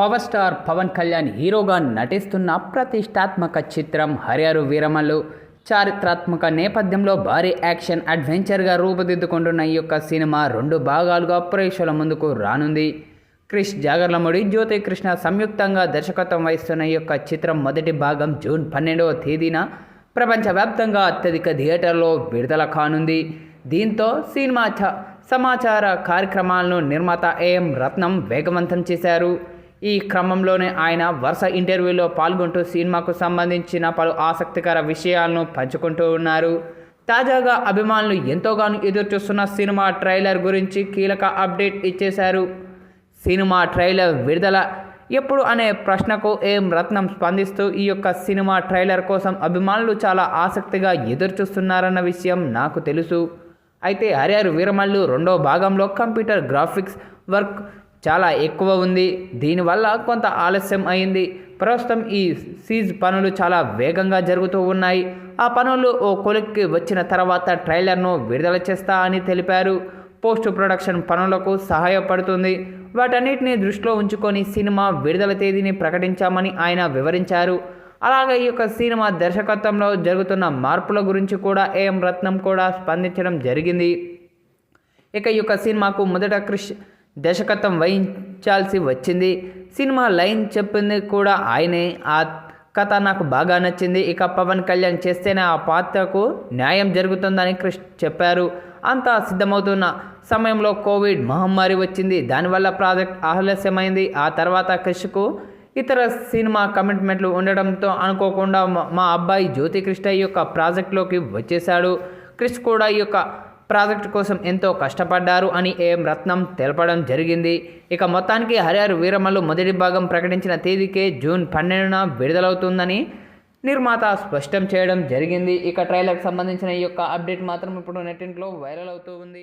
Power star Pawan Kalyan హీరోగా నటిస్తున్న ప్రతిష్టాత్మక చిత్రం హరిహరు వీరమలు చారిత్రాత్మక నేపథ్యంలో భారీ యాక్షన్ అడ్వెంచర్గా రూపుదిద్దుకుంటున్న ఈ యొక్క సినిమా రెండు భాగాలుగా ప్రేక్షకుల ముందుకు రానుంది. క్రిష్ జాగర్లముడి జ్యోతి కృష్ణ సంయుక్తంగా దర్శకత్వం వహిస్తున్న ఈ యొక్క చిత్రం మొదటి భాగం జూన్ పన్నెండవ తేదీన ప్రపంచవ్యాప్తంగా అత్యధిక థియేటర్లో విడుదల కానుంది. దీంతో సినిమా చ సమాచార కార్యక్రమాలను నిర్మాత ఏఎం రత్నం వేగవంతం చేశారు. ఈ క్రమంలోనే ఆయన వరుస ఇంటర్వ్యూలో పాల్గొంటూ సినిమాకు సంబంధించిన పలు ఆసక్తికర విషయాలను పంచుకుంటూ ఉన్నారు. తాజాగా అభిమానులు ఎంతోగానో ఎదురుచూస్తున్న సినిమా ట్రైలర్ గురించి కీలక అప్డేట్ ఇచ్చేశారు. సినిమా ట్రైలర్ విడుదల ఎప్పుడు అనే ప్రశ్నకు ఏం రత్నం స్పందిస్తూ ఈ యొక్క సినిమా ట్రైలర్ కోసం అభిమానులు చాలా ఆసక్తిగా ఎదురుచూస్తున్నారన్న విషయం నాకు తెలుసు. అయితే హరిహర్ వీరమల్లు రెండో భాగంలో కంప్యూటర్ గ్రాఫిక్స్ వర్క్ చాలా ఎక్కువ ఉంది. దీనివల్ల కొంత ఆలస్యం అయింది. ప్రస్తుతం ఈ సీజ్ పనులు చాలా వేగంగా జరుగుతూ ఉన్నాయి. ఆ పనులు ఓ కొలిక్కి వచ్చిన తర్వాత ట్రైలర్ను విడుదల చేస్తా అని తెలిపారు. పోస్ట్ ప్రొడక్షన్ పనులకు సహాయపడుతుంది. వాటన్నిటిని దృష్టిలో ఉంచుకొని సినిమా విడుదల తేదీని ప్రకటించామని ఆయన వివరించారు. అలాగే ఈ యొక్క సినిమా దర్శకత్వంలో జరుగుతున్న మార్పుల గురించి కూడా ఏఎం రత్నం కూడా స్పందించడం జరిగింది. ఇక ఈ యొక్క సినిమాకు మొదట క్రిష్ దర్శకత్వం వహించాల్సి వచ్చింది. సినిమా లైన్ చెప్పింది కూడా ఆయనే. ఆ కథ నాకు బాగా నచ్చింది. ఇక పవన్ కళ్యాణ్ చేస్తేనే ఆ పాత్రకు న్యాయం జరుగుతుందని క్రిష్ చెప్పారు. అంతా సిద్ధమవుతున్న సమయంలో కోవిడ్ మహమ్మారి వచ్చింది. దానివల్ల ప్రాజెక్ట్ ఆలస్యమైంది. ఆ తర్వాత క్రిష్కు ఇతర సినిమా కమిట్మెంట్లు ఉండడంతో అనుకోకుండా మా- మా అబ్బాయి జ్యోతి కృష్ణ యొక్క ప్రాజెక్టులోకి వచ్చేశాడు. క్రిష్ కూడా ఈ యొక్క ప్రాజెక్ట్ కోసం ఎంతో కష్టపడ్డారు అని ఏం రత్నం తెలపడం జరిగింది. ఇక మొత్తానికి హరిహర వీరమల్లు మొదటి భాగం ప్రకటించిన తేదీకే జూన్ పన్నెండున విడుదలవుతుందని నిర్మాత స్పష్టం చేయడం జరిగింది. ఇక ట్రైలర్కి సంబంధించిన ఈ యొక్క అప్డేట్ మాత్రం ఇప్పుడు నెట్టింట్లో వైరల్ అవుతూ ఉంది.